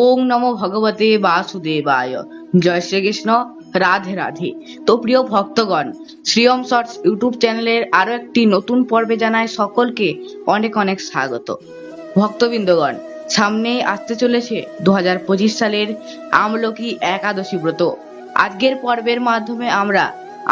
ওং নমো ভগবতে বাসুদেবায়। জয় শ্রীকৃষ্ণ। রাধে রাধে। তো প্রিয় ভক্তগণ শ্রীয়ম শর্টস ইউটিউব চ্যানেলের আরও একটি নতুন পর্বে জানায় সকলকে অনেক অনেক স্বাগত। ভক্তবৃন্দগণ, সামনেই আসতে চলেছে দু হাজার পঁচিশ সালের আমলকি একাদশী ব্রত। আজকের পর্বের মাধ্যমে আমরা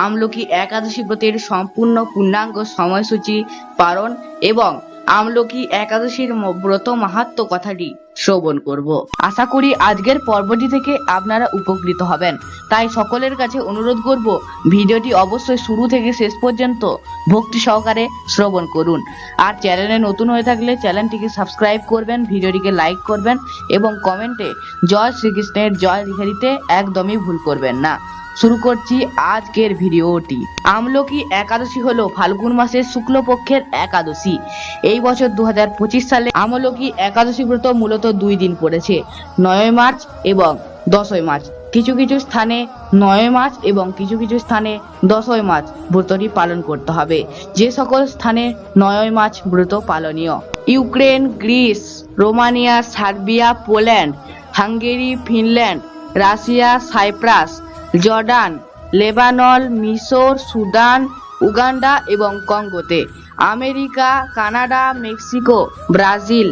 আমলকি একাদশী ব্রতের সম্পূর্ণ পূর্ণাঙ্গ সময়সূচি পালন এবং আমলকি একাদশীর ব্রত মাহাত্ম কথাটি শ্রবণ করব। আশা করি আজকের পর্বটি থেকে আপনারা উপকৃত হবেন। তাই সকলের কাছে অনুরোধ করব, ভিডিওটি অবশ্যই শুরু থেকে শেষ পর্যন্ত ভক্তি সহকারে শ্রবণ করুন। আর চ্যানেলে নতুন হয়ে থাকলে চ্যানেলটিকে সাবস্ক্রাইব করবেন, ভিডিওটিকে লাইক করবেন এবং কমেন্টে জয় শ্রীকৃষ্ণের জয় লিখে দিতে একদমই ভুল করবেন না। শুরু করছি আজকের ভিডিওটি। আমলকি একাদশী হলো ফাল্গুন মাসের শুক্লপক্ষের একাদশী। এই বছর দু হাজার পঁচিশ সালে আমলকি একাদশী ব্রত মূলত দুই দিন পড়েছে নয় মার্চ এবং দশই মার্চ। কিছু কিছু স্থানে নয় মার্চ এবং কিছু কিছু স্থানে দশই মার্চ ব্রতটি পালন করতে হবে। যে সকল স্থানে নয় মার্চ ব্রত পালনীয়। Ukraine, Greece, Romania, Serbia, Poland, Hungary, Finland, Russia, Cyprus Jordan, Lebanon, মিশর, সুদান, উগান্ডা এবং কঙ্গোতে। America, Canada, Mexico, Brazil,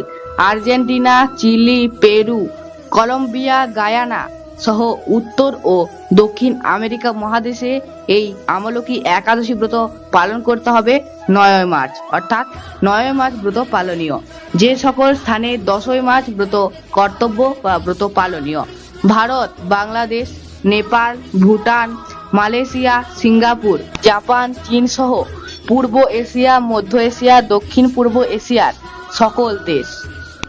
Argentina, Chile, Peru, Colombia, Guyana সহ উত্তর ও দক্ষিণ আমেরিকা মহাদেশে এই আমলকি একাদশী ব্রত পালন করতে হবে নয় মার্চ। অর্থাৎ নয় মার্চ ব্রত পালনীয়। যে সকল স্থানে দশই মার্চ ব্রত কর্তব্য বা ব্রত পালনীয়। Bharat, Bangladesh Nepal, Bhutan, Malaysia, Singapore, Japan, চীন সহ পূর্ব এশিয়া, মধ্য এশিয়া, দক্ষিণ পূর্ব এশিয়ার সকল দেশ।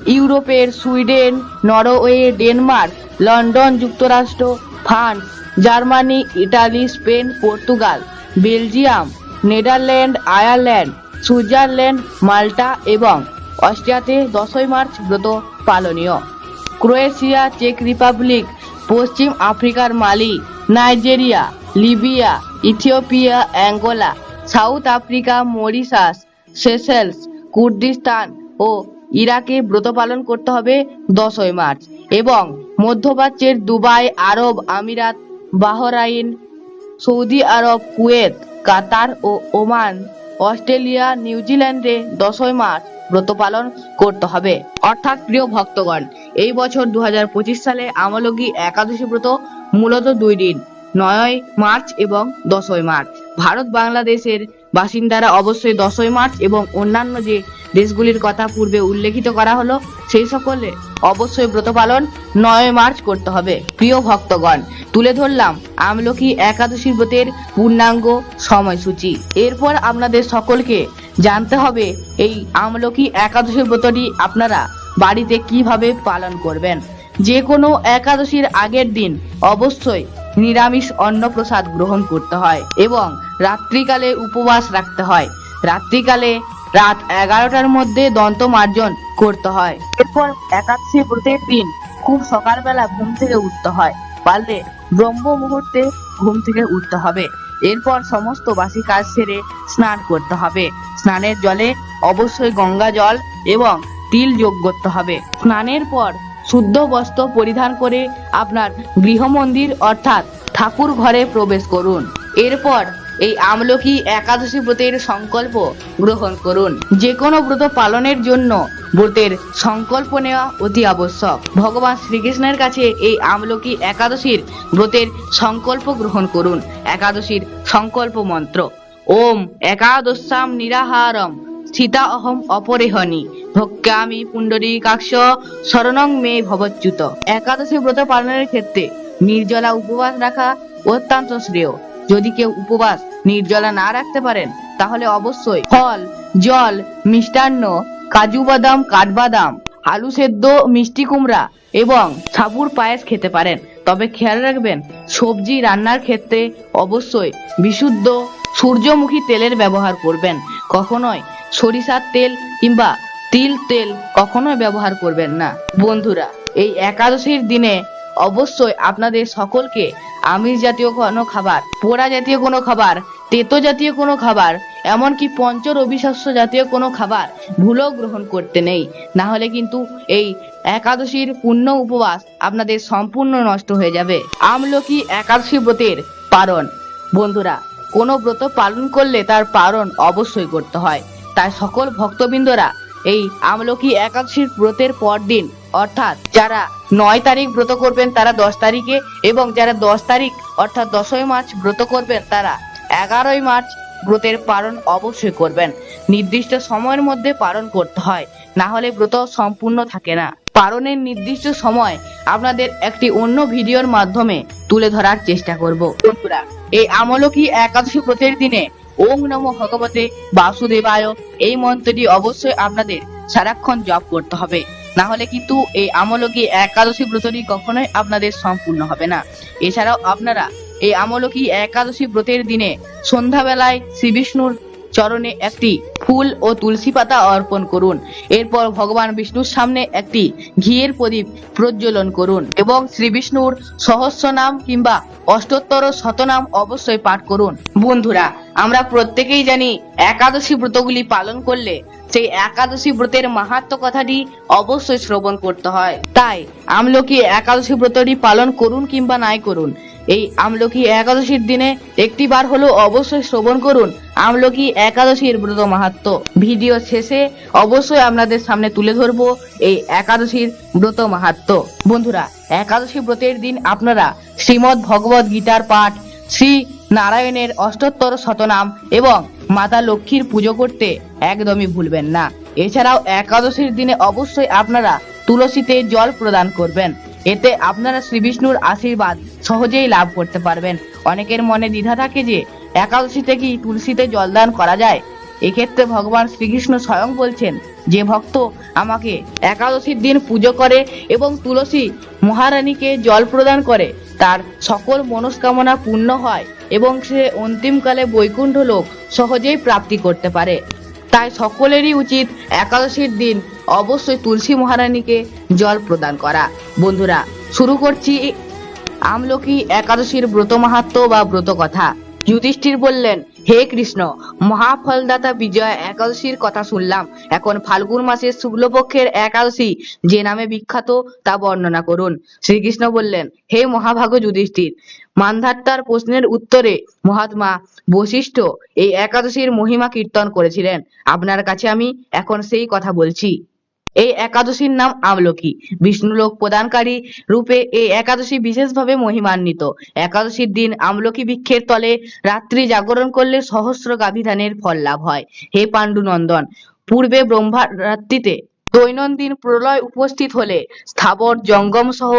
ইউরোপের সুইডেন, নরওয়ে, ডেনমার্ক, লন্ডন যুক্তরাষ্ট্র, France, Germany, Italy, Spain, Portugal, Belgium, Netherland, Ireland, Switzerland, Malta এবং অস্ট্রিয়াতে দশই মার্চ ব্রত পালনীয়। ক্রোয়েশিয়া, চেক রিপাবলিক পশ্চিম আফ্রিকার Mali, Nigeria, Libya, Ethiopia, Angola, South Africa, Mauritius Seychelles Kurdistan ও ইরাকে ব্রত পালন করতে হবে দশই মার্চ এবং মধ্যপ্রাচ্যের দুবাই, আরব আমিরাত, বাহরাইন, সৌদি আরব, কুয়েত, কাতার ও ওমান, অস্ট্রেলিয়া, নিউজিল্যান্ডে দশই মার্চ ব্রত পালন করতে হবে। অর্থাৎ প্রিয় ভক্তগণ, এই বছর দু হাজার পঁচিশ সালে আমলকি একাদশী ব্রত মূলত দুই দিন নয় মার্চ এবং দশই মার্চ। ভারত বাংলাদেশের বাসিন্দারা অবশ্যই দশই মার্চ এবং অন্যান্য যে দেশগুলির কথা পূর্বে উল্লেখিত করা হলো, সেই সকলে অবশ্যই ব্রত পালন নয় মার্চ করতে হবে। প্রিয় ভক্তগণ, তুলে ধরলাম আমলকি একাদশী ব্রতের পূর্ণাঙ্গ সময়সূচি। এরপর আপনাদের সকলকে জানতে হবে এই আমলকি একাদশী ব্রতটি আপনারা বাড়িতে কীভাবে পালন করবেন। যে কোনো একাদশীর আগের দিন অবশ্যই নিরামিষ অন্নপ্রসাদ গ্রহণ করতে হয় এবং রাত্রিকালে উপবাস রাখতে হয়। রাত্রিকালে রাত এগারোটার মধ্যে দন্ত মার্জন করতে হয়। এরপর একাদশী ব্রতের দিন খুব সকালবেলা ঘুম থেকে উঠতে হয়। পারলে ব্রহ্ম মুহূর্তে ঘুম থেকে উঠতে হবে। এরপর সমস্ত বাসি কাজ সেরে স্নান করতে হবে। স্নানের জলে অবশ্যই গঙ্গা জল এবং তিল যোগ করতে হবে। স্নানের পর শুদ্ধ বস্ত্র পরিধান করে আপনার গৃহমন্দির অর্থাৎ ঠাকুর ঘরে প্রবেশ করুন। এরপর এই আমলকি একাদশী ব্রতের সংকল্প গ্রহণ করুন। যে কোনো ব্রত পালনের জন্য ব্রতের সংকল্প নেওয়া অতি আবশ্যক। ভগবান শ্রীকৃষ্ণের কাছে এই আমলকি একাদশীর ব্রতের সংকল্প গ্রহণ করুন। একাদশীর সংকল্প মন্ত্র, ওম একাদশাম নিরাহারম সীতা অহম অপরেহনি ভক্ষ্যামি পুণ্ডরী কাক্ষ শরণং মে ভবচ্যুত একাদশী ব্রত পালনের ক্ষেত্রে নির্জলা উপবাস রাখা অত্যন্ত শ্রেয়। যদি কেউ উপবাস নির্জলা না রাখতে পারেন, তাহলে অবশ্যই ফল, জল, মিষ্টান্ন কাজু বাদাম, কাঠবাদাম, আলু সেদ্ধ, মিষ্টি কুমড়া এবং সাবুর পায়েস খেতে পারেন। তবে খেয়াল রাখবেন, সবজি রান্নার ক্ষেত্রে অবশ্যই বিশুদ্ধ সূর্যমুখী তেলের ব্যবহার করবেন। কখনোই সরিষার তেল কিংবা তিল তেল কখনোই ব্যবহার করবেন না। বন্ধুরা, এই একাদশীর দিনে অবশ্যই আপনাদের সকলকে আমিষ জাতীয় কোনো খাবার, পোড়া জাতীয় কোনো খাবার, তেতো জাতীয় কোনো খাবার এমনকি পঞ্চ রবিশস্য জাতীয় কোনো খাবার ভুলেও গ্রহণ করতে নেই। না হলে কিন্তু এই একাদশীর পূর্ণ উপবাস আপনাদের সম্পূর্ণ নষ্ট হয়ে যাবে। আমলকি একাদশী ব্রতের পালন। বন্ধুরা, কোনো ব্রত পালন করলে তার পালন অবশ্যই করতে হয়। তাই সকল ভক্তবৃন্দরা এই আমলকি একাদশীর ব্রতের পর দিন অর্থাৎ যারা নয় তারিখ ব্রত করবেন, তারা দশ তারিখে এবং যারা দশ তারিখ, অর্থাৎ দশই মার্চ ব্রত করবেন, তারা এগারোই মার্চ ব্রতের পালন অবশ্যই করবেন। নির্দিষ্ট সময়ের মধ্যে পালন করতে হয়, না হলে ব্রত সম্পূর্ণ থাকে না। পালনের নির্দিষ্ট সময় আপনাদের একটি অন্য ভিডিওর মাধ্যমে তুলে ধরার চেষ্টা করব। বন্ধুরা, এই আমলকি একাদশী ব্রতের দিনে ওম নম ভগবতে বাসুদেবায় এই মন্ত্রটি অবশ্যই আপনাদের সারাক্ষণ জপ করতে হবে। না হলে কিন্তু এই আমলকি একাদশী ব্রতটি কখনোই আপনাদের সম্পূর্ণ হবে না। এছাড়াও আপনারা এই আমলকি একাদশী ব্রতের দিনে সন্ধ্যাবেলায় শ্রী বিষ্ণুর চরণে একটি ফুল ও তুলসী পাতা অর্পণ করুন। এরপর ভগবান বিষ্ণুর সামনে একটি ঘিয়ের প্রদীপ প্রজ্বলন করুন এবং শ্রী বিষ্ণুর সহস্র নাম কিংবা অষ্টোত্তর শতনাম অবশ্যই পাঠ করুন। বন্ধুরা, আমরা প্রত্যেকেই জানি একাদশী ব্রতগুলি পালন করলে সেই একাদশী ব্রতের মাহাত্ম কথাটি অবশ্যই শ্রবণ করতে হয়। তাই আমলকি একাদশী ব্রতটি পালন করুন কিংবা নাই করুন। এই আমলকি একাদশীর দিনে একটি বার হলেও অবশ্যই শ্রবণ করুন। আমলকি একাদশীর ব্রত মাহাত্ম। ভিডিও শেষে অবশ্যই আপনাদের সামনে তুলে ধরবো এই একাদশীর ব্রত মাহাত্ম। বন্ধুরা, একাদশী ব্রতের দিন আপনারা শ্রীমদ্ ভগবত গীতার পাঠ, শ্রী নারায়ণের অষ্টোত্তর শতনাম এবং মাতা লক্ষ্মীর পুজো করতে একদমই ভুলবেন না। এছাড়াও একাদশীর দিনে অবশ্যই আপনারা তুলসীতে জল প্রদান করবেন। এতে আপনারা শ্রী বিষ্ণুর আশীর্বাদ সহজেই লাভ করতে পারবেন। অনেকের মনে দ্বিধা থাকে যে, একাদশীতে কি তুলসীতে জলদান করা যায়? এক্ষেত্রে ভগবান শ্রীকৃষ্ণ স্বয়ং বলছেন যে, ভক্ত আমাকে একাদশীর দিন পুজো করে এবং তুলসী মহারানীকে জল প্রদান করে। তার সকল মনস্কামনা পূর্ণ হয় এবং সে অন্তিমকালে বৈকুণ্ঠ লোক সহজেই প্রাপ্তি করতে পারে। তাই সকলেরই উচিত একাদশীর দিন অবশ্যই তুলসী মহারানীকে জল প্রদান করা। বন্ধুরা, শুরু করছি আমলকি একাদশীর ব্রত মাহাত্ম বা ব্রত কথা। যুধিষ্ঠির বললেন, হে কৃষ্ণ, মহাফলদাতা বিজয় একাদশীর কথা শুনলাম। এখন ফাল্গুন মাসের শুক্লপক্ষের একাদশী, যে নামে বিখ্যাত তা বর্ণনা করুন। শ্রীকৃষ্ণ বললেন, হে মহাভাগ যুধিষ্ঠির, মান্ধাত্তার প্রশ্নের উত্তরে মহাত্মা বশিষ্ঠ এই একাদশীর মহিমা কীর্তন করেছিলেন। আপনার কাছে আমি এখন সেই কথা বলছি। এই একাদশীর নাম আমলকি বিষ্ণুলোক প্রদানকারী রূপে এই একাদশী বিশেষভাবে মহিমান্বিত। একাদশীর দিন আমলকি বৃক্ষের তলে রাত্রি জাগরণ করলে সহস্র গাভিধানের ফল লাভ হয়। হে পাণ্ডু নন্দন পূর্বে ব্রহ্মা রাত্রিতে দৈনন্দিন প্রলয় উপস্থিত হলে স্থাবর, জঙ্গম সহ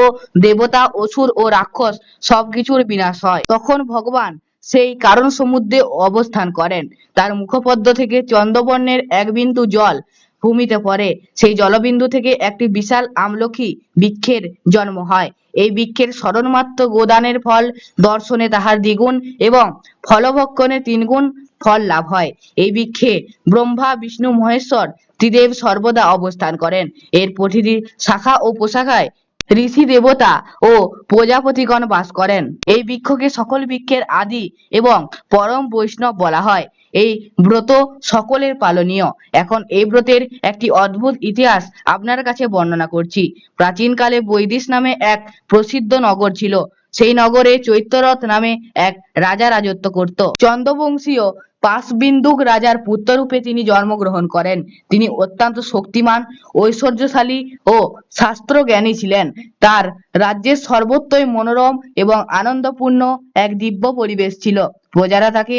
দেবতা, অসুর ও রাক্ষস সবকিছুর বিনাশ হয়। তখন ভগবান সেই কারণ সমুদ্রে অবস্থান করেন। তার মুখপদ্ম থেকে চন্দ্রবর্ণের এক বিন্দু জল ভূমিতে পড়ে। সেই জলবিন্দু থেকে একটি বিশাল আমলকি বৃক্ষের জন্ম হয়। এই বৃক্ষের স্মরণমাত্র গোদানের ফল, দর্শনে তাহার দ্বিগুণ এবং ফলভক্ষণে তিনগুণ ফল লাভ হয়। এই বৃক্ষে ব্রহ্মা, বিষ্ণু, মহেশ্বর ত্রিদেব সর্বদা অবস্থান করেন। এর প্রতিটি শাখা ও পোশাখায় ঋষি দেবতা ও প্রজাপতিগণ বাস করেন। এই বৃক্ষকে সকল বৃক্ষের আদি এবং পরম বৈষ্ণব বলা হয়। এই ব্রত সকলের পালনীয়। এখন এই ব্রতের একটি অদ্ভুত ইতিহাস আপনার কাছে বর্ণনা করছি। প্রাচীনকালে বৈদিশ নামে এক প্রসিদ্ধ নগর ছিল। সেই নগরে চৈত্যরথ নামে এক রাজা রাজত্ব করত। চন্দ্রবংশীয় পাশবিন্দুক রাজার পুত্ররূপে তিনি জন্মগ্রহণ করেন। তিনি অত্যন্ত শক্তিমান, ঐশ্বর্যশালী ও শাস্ত্র জ্ঞানী ছিলেন। তার রাজ্যের সর্বত্রই মনোরম এবং আনন্দপূর্ণ এক দিব্য পরিবেশ ছিল। প্রজারা তাকে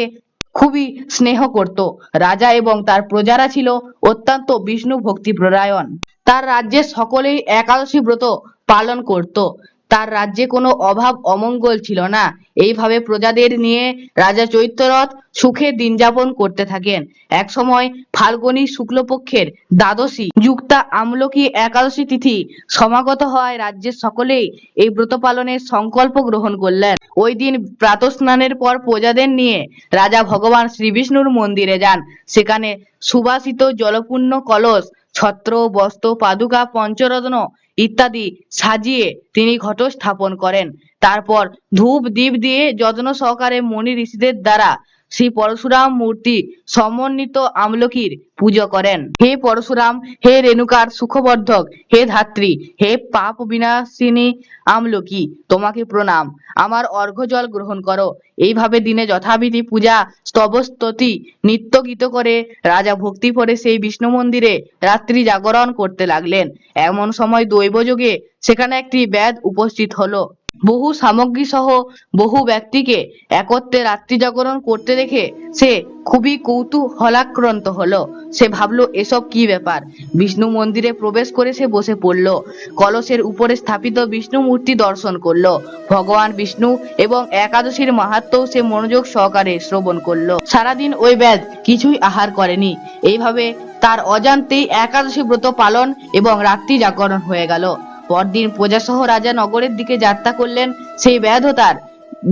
খুবই স্নেহ করত। রাজা এবং তার প্রজারা ছিল অত্যন্ত বিষ্ণু ভক্তি প্ররায়ণ তার রাজ্যের সকলেই একাদশী ব্রত পালন করত। তার রাজ্যে কোনো অভাব অমঙ্গল ছিল না। এইভাবে প্রজাদের নিয়ে রাজা চৈত্যরথ সুখে দিন যাপন করতে থাকেন। এক সময় ফাল্গুনী শুক্লপক্ষের দ্বাদশী যুক্তা আমলকি একাদশী তিথি সমাগত হওয়ায় রাজ্যের সকলেই এই ব্রত পালনের সংকল্প গ্রহণ করলেন। ওই দিন প্রাতঃস্নানের পর প্রজাদের নিয়ে রাজা ভগবান শ্রীবিষ্ণুর মন্দিরে যান। সেখানে সুবাসিত জলপূর্ণ কলস, ছত্র, বস্ত্র, পাদুকা, পঞ্চরত্ন ইত্যাদি সাজিয়ে তিনি ঘট স্থাপন করেন। তারপর ধূপ দ্বীপ দিয়ে যত্ন সহকারে মনি ঋষিদের দ্বারা শ্রী পরশুরাম মূর্তি সমন্বিত আমলকির পুজো করেন। হে পরশুরাম, হে রেণুকার সুখবর্ধক, হে ধাত্রী, হে পাপ বিনাশিনী আমলকি, তোমাকে প্রণাম। আমার অর্ঘ্য জল গ্রহণ করো। এইভাবে দিনে যথাবিধি পূজা, স্তবস্তুতি, নিত্য গীত করে রাজা ভক্তি ভরে সেই বিষ্ণু মন্দিরে রাত্রি জাগরণ করতে লাগলেন। এমন সময় দৈবযোগে সেখানে একটি ব্যাধ উপস্থিত হলো। বহু সামগ্রী সহ বহু ব্যক্তিকে একত্রে রাত্রি জাগরণ করতে দেখে সে খুবই কৌতূহলাক্রান্ত হলো। সে ভাবলো, এসব কি ব্যাপার? বিষ্ণু মন্দিরে প্রবেশ করে সে বসে পড়ল। কলসের উপরে স্থাপিত বিষ্ণু মূর্তি দর্শন করল। ভগবান বিষ্ণু এবং একাদশীর মাহাত্ম্য সে মনোযোগ সহকারে শ্রবণ করল। সারাদিন ওই ব্যাধ কিছুই আহার করেনি। এইভাবে তার অজান্তেই একাদশী ব্রত পালন এবং রাত্রি জাগরণ হয়ে গেল। পরদিন প্রজাসহ রাজা নগরের দিকে যাত্রা করলেন, সেই ব্যাধও তার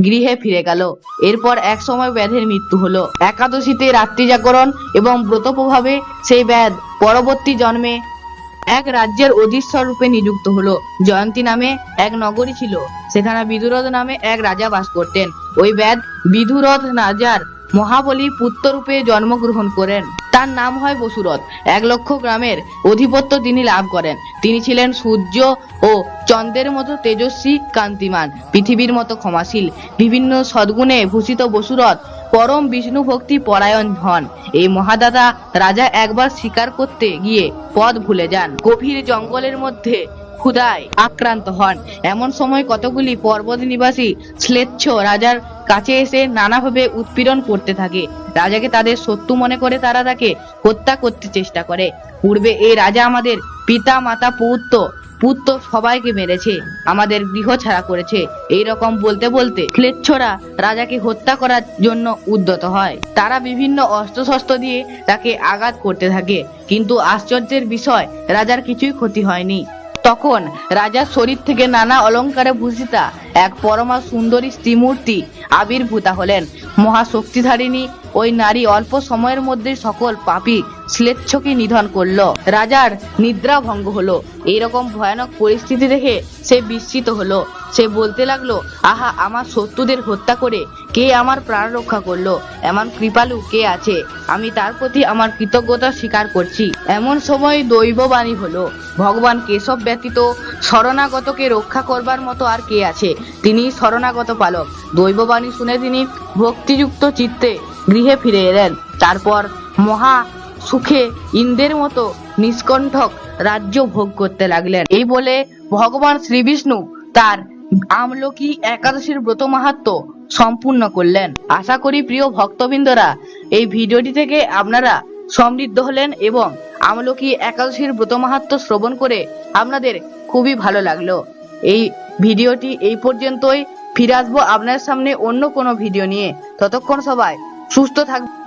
গৃহে ফিরে গেল। এরপর এক সময় ব্যাধের মৃত্যু হলো। একাদশীতে রাত্রি জাগরণ এবং ব্রত প্রভাবে সেই ব্যাধ পরবর্তী জন্মে এক রাজ্যের অধীশ্বর রূপে নিযুক্ত হলো। জয়ন্তী নামে এক নগরী ছিল। সেখানে বিদুরথ নামে এক রাজা বাস করতেন। ওই ব্যাধ বিধুরথ রাজার মহাবলী পুত্ররূপে জন্মগ্রহণ করেন। তার নাম হয় বসুরথ। এক লক্ষ গ্রামের অধিপত্য তিনি লাভ করেন। তিনি ছিলেন সূর্য ও চন্দ্রের মতো তেজস্বী কান্তিমান, পৃথিবীর মতো ক্ষমাশীল। বিভিন্ন সদ্গুণে ভূষিত বসুরথ পরম বিষ্ণু ভক্তি পরায়ণ হন এই মহাদাদা রাজা একবার শিকার করতে গিয়ে পথ ভুলে যান। গভীর জঙ্গলের মধ্যে ক্ষুধায় আক্রান্ত হন। এমন সময় কতগুলি পর্বত নিবাসী শ্লেচ্ছ রাজার কাছে এসে নানাভাবে উৎপীড়ন করতে থাকে। রাজাকে তাদের শত্রু মনে করে তারা তাকে হত্যা করতে চেষ্টা করে। পূর্বে এই রাজা আমাদের পিতা, মাতা, পৌত্র, পুত্র সবাইকে মেরেছে, আমাদের গৃহ ছাড়া করেছে। এই রকম বলতে বলতে ক্লেচ্ছরা রাজাকে হত্যা করার জন্য উদ্যত হয়। তারা বিভিন্ন অস্ত্রশস্ত্র দিয়ে তাকে আঘাত করতে থাকে। কিন্তু আশ্চর্যের বিষয়, রাজার কিছুই ক্ষতি হয়নি। তখন রাজার শরীর থেকে নানা অলংকারে ভূষিতা এক পরমা সুন্দরী স্ত্রীমূর্তি আবির্ভূতা হলেন। মহাশক্তিধারিণী, ওই নারী অল্প সময়ের মধ্যে সকল পাপী শ্লেচ্ছকে নিধন করল। রাজার নিদ্রা ভঙ্গ হলো। এইরকম ভয়ানক পরিস্থিতি দেখে সে বিস্মিত হলো। সে বলতে লাগল, আহা, আমার শত্রুদের হত্যা করে কে আমার প্রাণ রক্ষা করল? এমন কৃপালু কে আছে? আমি তার প্রতি আমার কৃতজ্ঞতা স্বীকার করছি। এমন সময় দৈববাণী হলো, ভগবান কেশব ব্যতীত শরণাগতকে রক্ষা করবার মতো আর কে আছে? তিনি শরণাগত পালক। দৈববাণী শুনে তিনি ভক্তিযুক্ত চিত্তে গৃহে ফিরে এলেন। তারপর মহা সুখে ইন্দ্রের মতো নিষ্কণ্ঠক রাজ্য ভোগ করতে লাগলেন। এই বলে ভগবান শ্রীবিষ্ণু তার আমলকি একাদশীর ব্রত মাহাত্ম সম্পূর্ণ করলেন। আশা করি প্রিয় ভক্তবৃন্দরা, এই ভিডিওটি থেকে আপনারা সমৃদ্ধ হলেন এবং আমলকি একাদশীর ব্রত মাহাত্ম শ্রবণ করে আপনাদের খুবই ভালো লাগল। এই ভিডিওটি এই পর্যন্তই। ফিরে আসব আপনার সামনে অন্য কোনো ভিডিও নিয়ে। ততক্ষণ সবাই সুস্থ থাকবেন